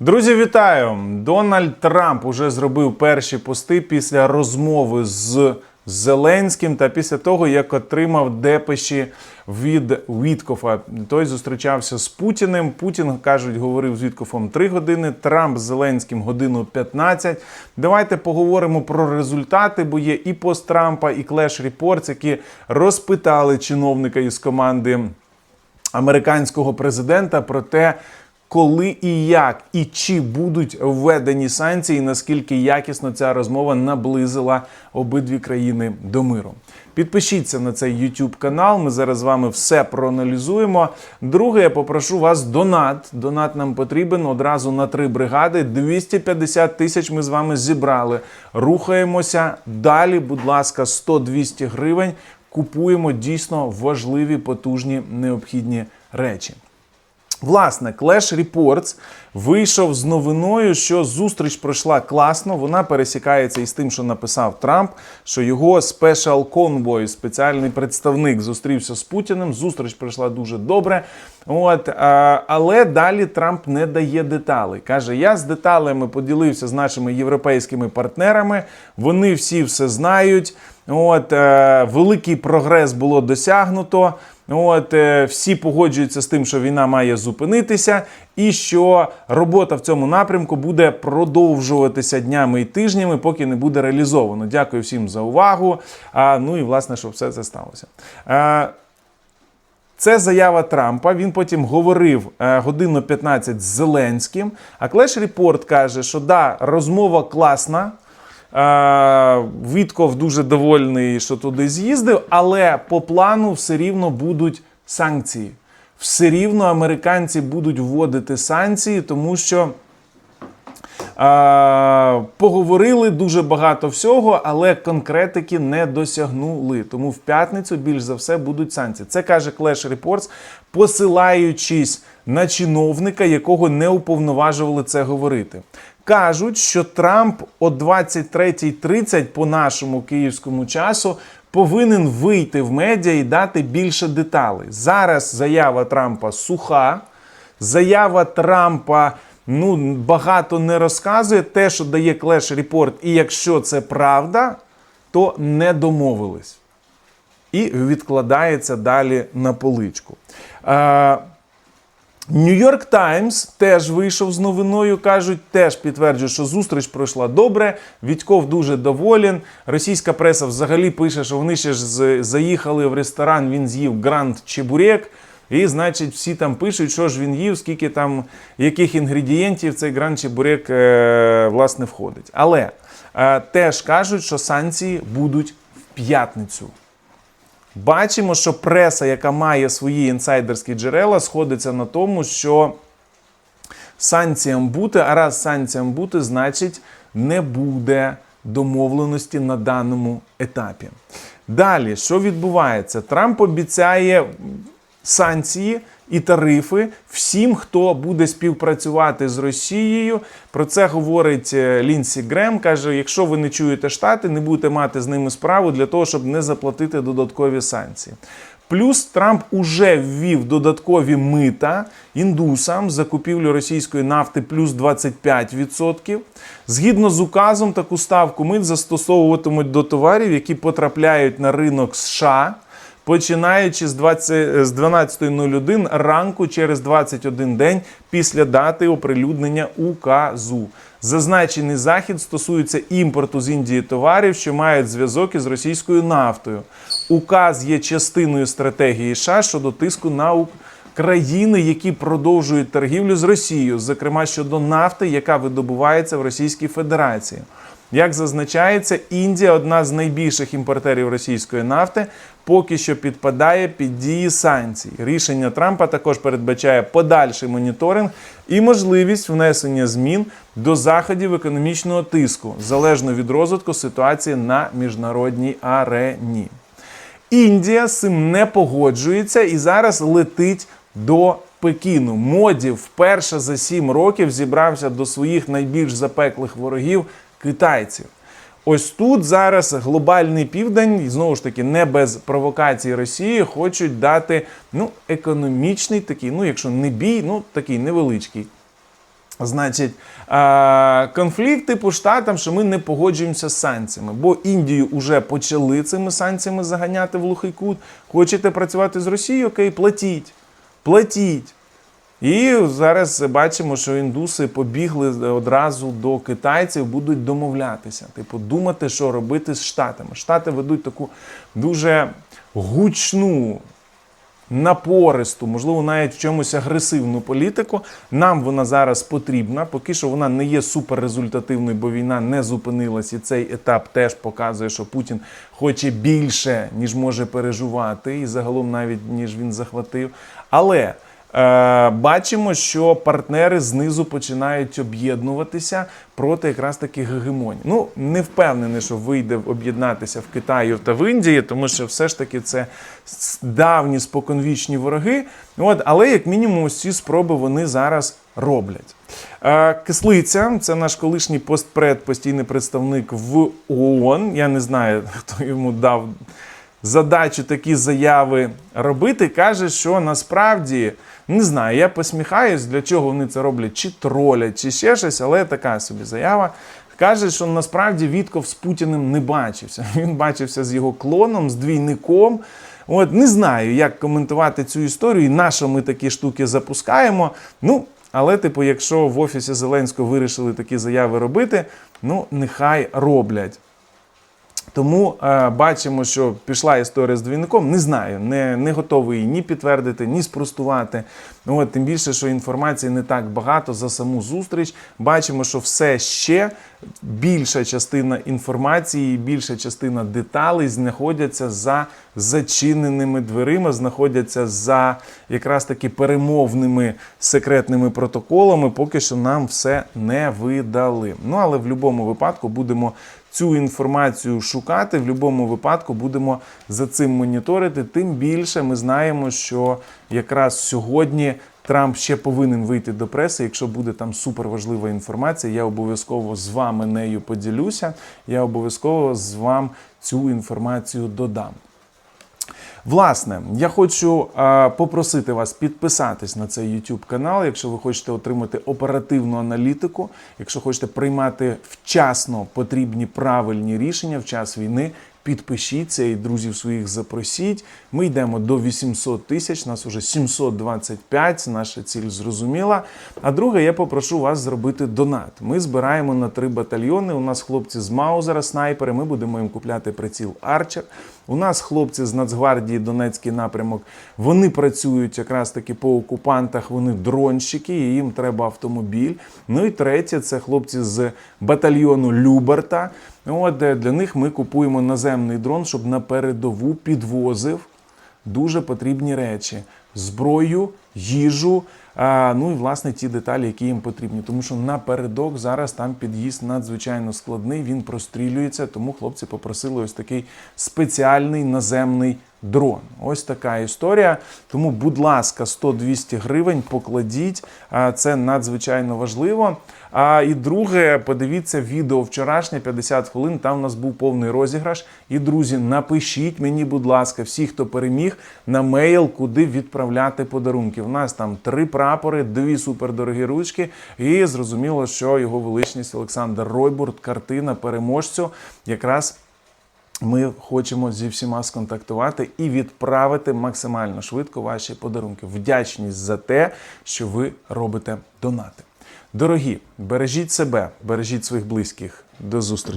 Друзі, вітаю! Дональд Трамп уже зробив перші пости після розмови з Зеленським та після того, як отримав депеші від Віткофа. Той зустрічався з Путіним. Путін кажуть, говорив з Віткофом 3 години. Трамп з Зеленським годину 15. Давайте поговоримо про результати, бо є і пост Трампа, і Клеш Репортс, які розпитали чиновника із команди американського президента про те, коли і як, і чи будуть введені санкції, наскільки якісно ця розмова наблизила обидві країни до миру. Підпишіться на цей YouTube канал. Ми зараз з вами все проаналізуємо. Друге, я попрошу вас донат. Донат нам потрібен одразу на три бригади. 250 тисяч ми з вами зібрали. Рухаємося далі. Будь ласка, 100-200 гривень. Купуємо дійсно важливі, потужні, необхідні речі. Власне, Clash Reports вийшов з новиною, що зустріч пройшла класно. Вона пересікається із тим, що написав Трамп, що його спешал конвой, спеціальний представник, зустрівся з Путіним. Зустріч пройшла дуже добре. От, але далі Трамп не дає деталей. Каже: я з деталями поділився з нашими європейськими партнерами. Вони всі все знають. От, е, великий прогрес було досягнуто. От е, всі погоджуються з тим, що війна має зупинитися, і що робота в цьому напрямку буде продовжуватися днями і тижнями, поки не буде реалізовано. Дякую всім за увагу. А, ну і власне, щоб все це сталося. Це заява Трампа. Він потім говорив е, годину 15 з Зеленським. А Клеш Репорт каже, що да, розмова класна. Е, Вітков дуже довольний, що туди з'їздив, але по плану все рівно будуть санкції. Все рівно американці будуть вводити санкції, тому що е, поговорили дуже багато всього, але конкретики не досягнули. Тому в п'ятницю більш за все будуть санкції. Це каже Clash Reports, посилаючись на чиновника, якого не уповноважували це говорити. Кажуть, що Трамп о 23.30 по нашому київському часу повинен вийти в медіа і дати більше деталей. Зараз заява Трампа суха. Заява Трампа ну, багато не розказує. Те, що дає Клеш Репорт, і якщо це правда, то не домовились. І відкладається далі на поличку. Нью-Йорк Таймс теж вийшов з новиною. кажуть, теж підтверджує, що зустріч пройшла добре. Вітьков дуже доволен. Російська преса взагалі пише, що вони ще ж заїхали в ресторан. Він з'їв гранд чебурек. І, значить, всі там пишуть, що ж він їв, скільки там яких інгредієнтів цей гранд чебурек е, власне входить. Але е, теж кажуть, що санкції будуть в п'ятницю. Бачимо, що преса, яка має свої інсайдерські джерела, сходиться на тому, що санкціям бути, а раз санкціям бути, значить не буде домовленості на даному етапі. Далі, що відбувається? Трамп обіцяє санкції і тарифи всім, хто буде співпрацювати з Росією. Про це говорить е, Лінсі Грем. каже: якщо ви не чуєте штати, не будете мати з ними справу для того, щоб не заплатити додаткові санкції. Плюс Трамп уже ввів додаткові мита індусам за купівлю російської нафти плюс 25%. Згідно з указом, таку ставку мит застосовуватимуть до товарів, які потрапляють на ринок США починаючи з 20 з 12.01 ранку через 21 день після дати оприлюднення указу. Зазначений захід стосується імпорту з Індії товарів, що мають зв'язок із російською нафтою. Указ є частиною стратегії США щодо тиску на країни, які продовжують торгівлю з Росією, зокрема щодо нафти, яка видобувається в Російській Федерації. Як зазначається, Індія одна з найбільших імпортерів російської нафти, поки що підпадає під дії санкцій. Рішення Трампа також передбачає подальший моніторинг і можливість внесення змін до заходів економічного тиску залежно від розвитку ситуації на міжнародній арені. Індія з цим не погоджується і зараз летить до Пекіну. Моді вперше за сім років зібрався до своїх найбільш запеклих ворогів китайців. Ось тут зараз глобальний південь, і знову ж таки, не без провокації Росії, хочуть дати ну, економічний такий, ну, якщо не бій, ну такий невеличкий Значить, е, конфлікт типу штатам, що ми не погоджуємося з санкціями, бо Індію вже почали цими санкціями заганяти в глухий кут. Хочете працювати з Росією? Окей, платіть. Платіть. І зараз бачимо, що індуси побігли одразу до китайців, будуть домовлятися. Типу, думати, що робити з штатами. Штати ведуть таку дуже гучну напористу, можливо, навіть в чомусь агресивну політику. Нам вона зараз потрібна. Поки що вона не є суперрезультативною, бо війна не зупинилась, і цей етап теж показує, що Путін хоче більше, ніж може переживати, і загалом навіть ніж він захватив. Але бачимо, що партнери знизу починають об'єднуватися проти якраз таки гегемонії. Ну, не впевнений, що вийде об'єднатися в Китаї та в Індії, тому що все ж таки це давні споконвічні вороги. От, але як мінімум, ось ці спроби вони зараз роблять. Е, Кислиця, це наш колишній постпред, постійний представник в ООН. Я не знаю, хто йому дав задачу такі заяви робити, каже, що насправді не знаю, я посміхаюсь, для чого вони це роблять, чи тролять, чи ще щось, але така собі заява. Каже, що насправді Вітков з Путіним не бачився. Він бачився з його клоном, з двійником. От не знаю, як коментувати цю історію, і на що ми такі штуки запускаємо. Ну, але, типу, якщо в офісі Зеленського вирішили такі заяви робити, ну нехай роблять. Тому е, бачимо, що пішла історія з двійником. Не знаю, не, не готовий ні підтвердити, ні спростувати. Ну, От, тим більше, що інформації не так багато за саму зустріч. Бачимо, що все ще більша частина інформації, більша частина деталей знаходяться за зачиненими дверима, знаходяться за якраз таки перемовними секретними протоколами. Поки що нам все не видали. Ну але в будь-якому випадку будемо цю інформацію шукати. В будь-якому випадку будемо за цим моніторити. Тим більше ми знаємо, що якраз сьогодні. Трамп ще повинен вийти до преси. Якщо буде там суперважлива інформація, я обов'язково з вами нею поділюся. Я обов'язково з вам цю інформацію додам. Власне, я хочу е, попросити вас підписатись на цей YouTube канал, якщо ви хочете отримати оперативну аналітику, якщо хочете приймати вчасно потрібні правильні рішення в час війни. Підпишіться і друзів своїх запросіть. Ми йдемо до 800 тисяч, нас уже 725, наша ціль зрозуміла. А друге, я попрошу вас зробити донат. Ми збираємо на три батальйони. У нас хлопці з Маузера, снайпери. Ми будемо їм купляти приціл Арчер. У нас хлопці з Нацгвардії Донецький напрямок. Вони працюють якраз таки по окупантах. Вони дронщики, і їм треба автомобіль. Ну і третє, це хлопці з батальйону Люберта. От для них ми купуємо наземний дрон, щоб на передову підвозив дуже потрібні речі: зброю, їжу. Ну і власне ті деталі, які їм потрібні. Тому що напередок зараз там під'їзд надзвичайно складний, він прострілюється. Тому хлопці попросили ось такий спеціальний наземний дрон. Ось така історія. Тому, будь ласка, 100-200 гривень покладіть. Це надзвичайно важливо. А і друге, подивіться відео вчорашнє 50 хвилин. Там у нас був повний розіграш. І друзі, напишіть мені, будь ласка, всі, хто переміг, на мейл, куди відправляти подарунки. У нас там три прапори, дві супердорогі ручки. І зрозуміло, що його величність Олександр Ройбурт, картина переможцю, якраз. Ми хочемо зі всіма сконтактувати і відправити максимально швидко ваші подарунки. Вдячність за те, що ви робите донати. Дорогі, бережіть себе, бережіть своїх близьких. До зустрічі.